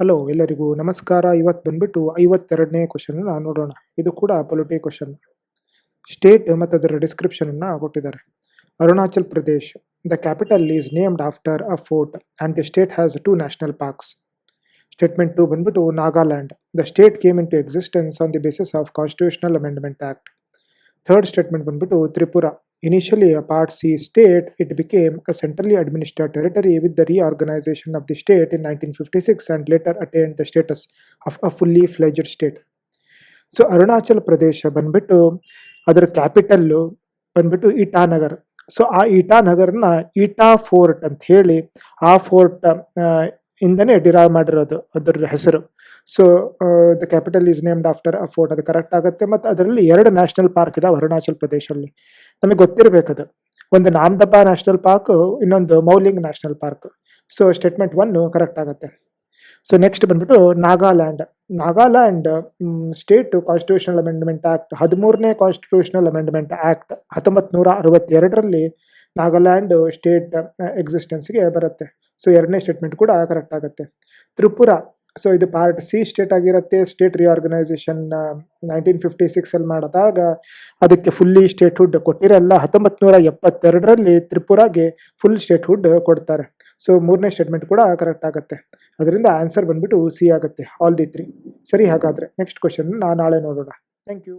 Hello ಎಲ್ಲರಿಗೂ ನಮಸ್ಕಾರ. ಇವತ್ತು ಬಂದ್ಬಿಟ್ಟು ಐವತ್ತೆರಡನೇ ಕ್ವಶನ್ ನೋಡೋಣ. ಇದು ಕೂಡ ಪೊಲಿಟಿ ಕ್ವಶನ್ ಸ್ಟೇಟ್ ಮತ್ತು ಅದರ ಡಿಸ್ಕ್ರಿಪ್ಷನ್ ಅನ್ನ ಕೊಟ್ಟಿದ್ದಾರೆ. Arunachal Pradesh the capital is named after a fort and the state has two national parks statement two ಬಂದ್ಬಿಟ್ಟು Nagaland the state came into existence on the basis of constitutional amendment act third statement ಬಂದ್ಬಿಟ್ಟು Tripura initially a part C state, it became a centrally administered territory with the reorganization of the state in 1956 and later attained the status of a fully fledged state. So Arunachal Pradesh ಬಂದ್ಬಿಟ್ಟು ಅದರ capital ಬಂದ್ಬಿಟ್ಟು ಇಟಾನಗರ್ so ಆ ಇಟಾನಗರ್ನ ಇಟಾ fort ಅಂತ ಹೇಳಿ ಆ fort ಇಂದನೇ derive ಮಾಡಿರೋದು ಅದರ ಹೆಸರು. So the capital is named after a fort ಅದು ಕರೆಕ್ಟ್ ಆಗುತ್ತೆ. ಮತ್ತು ಅದರಲ್ಲಿ ಎರಡು ನ್ಯಾಷನಲ್ ಪಾರ್ಕ್ ಇದಾವೆ ಅರುಣಾಚಲ್ ಪ್ರದೇಶದಲ್ಲಿ ನಮಗೆ ಗೊತ್ತಿರಬೇಕದು. ಒಂದು ನಾಮದಬ್ಬ ನ್ಯಾಷನಲ್ ಪಾರ್ಕ್ ಇನ್ನೊಂದು Mouling national park so statement one correct ಆಗುತ್ತೆ. ಸೊ ನೆಕ್ಸ್ಟ್ ಬಂದ್ಬಿಟ್ಟು Nagaland. Nagaland state constitutional amendment act ಹದಿಮೂರನೇ ಕಾನ್ಸ್ಟಿಟ್ಯೂಷನಲ್ ಅಮೆಂಡ್ಮೆಂಟ್ ಆಕ್ಟ್ ಹತ್ತೊಂಬತ್ತು ನೂರ ಅರವತ್ತೆರಡರಲ್ಲಿ ನಾಗಾಲ್ಯಾಂಡ್ ಸ್ಟೇಟ್ ಎಕ್ಸಿಸ್ಟೆನ್ಸ್ಗೆ ಬರುತ್ತೆ. ಸೊ ಎರಡನೇ ಸ್ಟೇಟ್ಮೆಂಟ್ ಕೂಡ ಕರೆಕ್ಟ್ ಆಗುತ್ತೆ. ತ್ರಿಪುರ ಸೊ ಇದು ಪಾರ್ಟ್ ಸಿ ಸ್ಟೇಟ್ ಆಗಿರುತ್ತೆ. ಸ್ಟೇಟ್ ರಿಆರ್ಗನೈಸೇಷನ್ ನೈನ್ಟೀನ್ ಫಿಫ್ಟಿ ಸಿಕ್ಸಲ್ಲಿ ಮಾಡಿದಾಗ ಅದಕ್ಕೆ ಫುಲ್ಲಿ ಸ್ಟೇಟ್ಹುಡ್ ಕೊಟ್ಟಿರಲ್ಲ ಹತ್ತೊಂಬತ್ತು ನೂರ ಎಪ್ಪತ್ತೆರಡರಲ್ಲಿ ತ್ರಿಪುರಾಗೆ ಫುಲ್ ಸ್ಟೇಟ್ಹುಡ್ ಕೊಡ್ತಾರೆ. ಸೊ ಮೂರನೇ ಸ್ಟೇಟ್ಮೆಂಟ್ ಕೂಡ ಕರೆಕ್ಟ್ ಆಗುತ್ತೆ. ಅದರಿಂದ ಆನ್ಸರ್ ಬಂದ್ಬಿಟ್ಟು ಸಿ ಆಗುತ್ತೆ ಆಲ್ ದಿ ತ್ರೀ ಸರಿ ಹಾಗಾದರೆ ನೆಕ್ಸ್ಟ್ ಕ್ವಶನ್ ನಾ ನಾಳೆ ನೋಡೋಣ. Thank you